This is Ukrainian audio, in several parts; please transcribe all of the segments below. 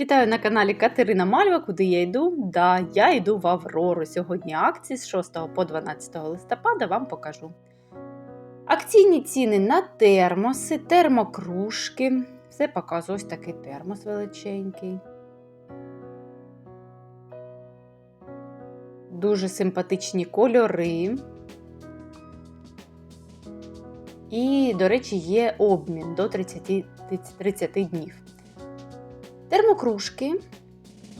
Вітаю на каналі Катерина Мальва, куди я йду. Да, я йду в Аврору. Сьогодні акції з 6 по 12 листопада вам покажу. Акційні ціни на термоси, термокружки. Все показую ось такий термос величенький. Дуже симпатичні кольори. І, до речі, є обмін до 30, 30 днів. Термокружки,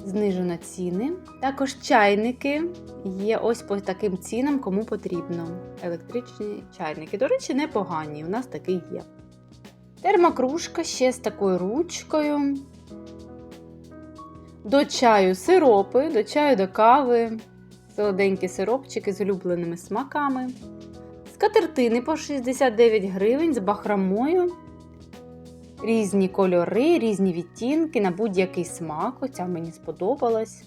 знижено ціни. Також чайники є ось по таким цінам, кому потрібно. Електричні чайники. До речі, непогані, у нас такий є. Термокружка ще з такою ручкою. До чаю сиропи, до чаю до кави, солоденькі сиропчики з улюбленими смаками. Скатертини по 69 гривень з бахрамою. Різні кольори, різні відтінки на будь-який смак. Оця мені сподобалась.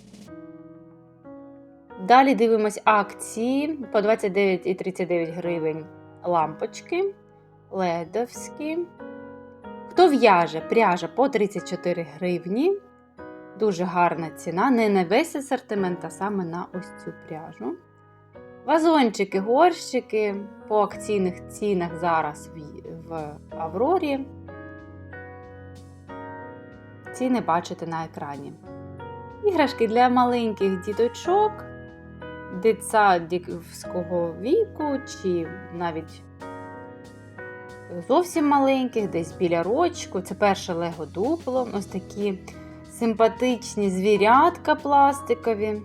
Далі дивимось акції по 29 і 39 гривень лампочки, ледовські. Хто в'яже, пряжа по 34 гривні. Дуже гарна ціна. Не на весь асортимент, а саме на ось цю пряжу. Вазончики, горщики по акційних цінах зараз в, в Аврорі. Ціни бачите на екрані. Іграшки для маленьких діточок, дитсадівського віку, чи навіть зовсім маленьких, десь біля рочку. Це перше лего дупло. Ось такі симпатичні звірятка пластикові.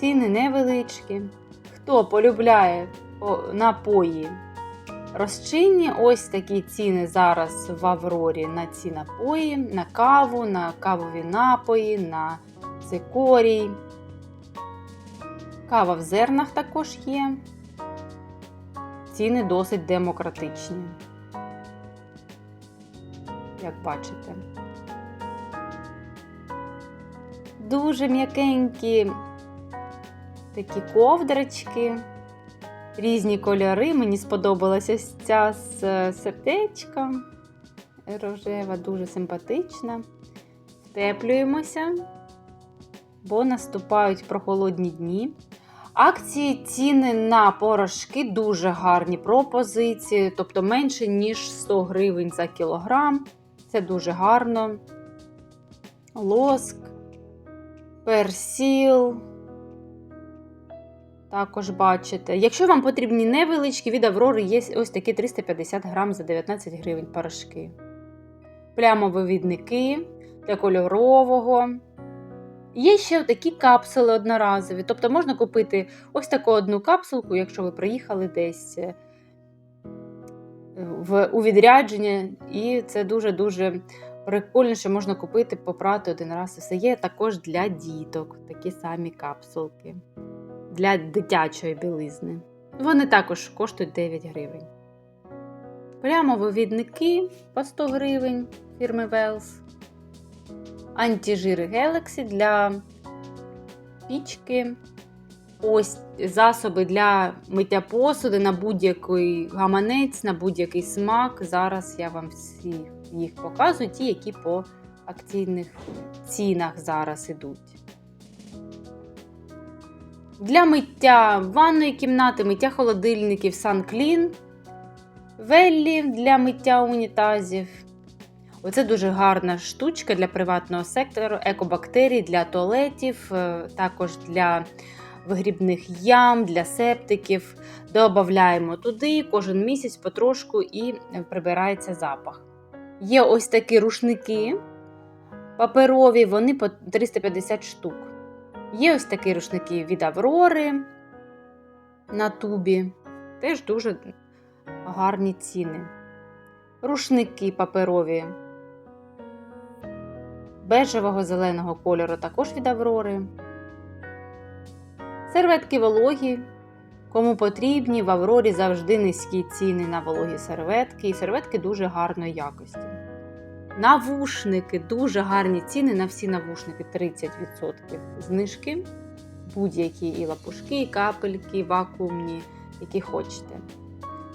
Ціни невеличкі. Хто полюбляє напої Розчинні ось такі ціни зараз в Аврорі на ці напої, на каву, на кавові напої, на цикорій. Кава в зернах також є. Ціни досить демократичні, як бачите. Дуже м'якенькі такі ковдрочки різні кольори. Мені сподобалася ця з сердечком. Рожева, дуже симпатична. Втеплюємося, бо наступають прохолодні дні. Акції ціни на порошки дуже гарні пропозиції, тобто менше, ніж 100 гривень за кілограм. Це дуже гарно. Лоск, персіл. Також бачите. Якщо вам потрібні невеличкі від Аврори, є ось такі 350 грам за 19 гривень порошки. Плямовивідники для кольорового. Є ще такі капсули одноразові. Тобто можна купити ось таку одну капсулку, якщо ви приїхали десь е, в, у відрядження. І це дуже-дуже прикольно, що можна купити, попрати один раз. Все є також для діток такі самі капсулки для дитячої білизни. Вони також коштують 9 гривень. Прямо вивідники по 100 гривень фірми Wells. Антижири Galaxy для пічки. Ось засоби для миття посуди на будь-який гаманець, на будь-який смак. Зараз я вам всі їх показую, ті, які по акційних цінах зараз ідуть. Для миття ванної кімнати, миття холодильників SunClean, Веллі для миття унітазів. Оце дуже гарна штучка для приватного сектору, екобактерій для туалетів, е, також для вигрібних ям, для септиків. Додаємо туди кожен місяць потрошку і прибирається запах. Є ось такі рушники паперові, вони по 350 штук. Є ось такі рушники від Аврори на тубі. Теж дуже гарні ціни. Рушники паперові бежевого зеленого кольору також від Аврори. Серветки вологі. Кому потрібні, в Аврорі завжди низькі ціни на вологі серветки, і серветки дуже гарної якості. Навушники, дуже гарні ціни на всі навушники 30% знижки. Будь-які і лапушки, і капельки, вакуумні, які хочете.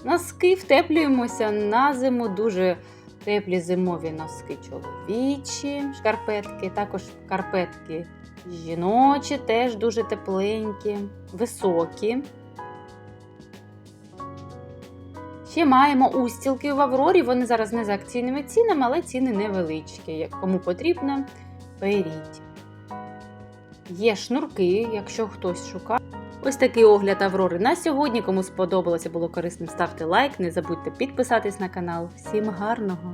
Носки втеплюємося на зиму, дуже Теплі зимові носки чоловічі, шкарпетки, також шкарпетки жіночі, теж дуже тепленькі, високі. Ще маємо устілки в Аврорі. Вони зараз не за акційними цінами, але ціни невеличкі. Як кому потрібно, беріть. Є шнурки, якщо хтось шукає. Ось такий огляд Аврори на сьогодні. Кому сподобалося, було корисним, ставте лайк. Не забудьте підписатись на канал. Всім гарного!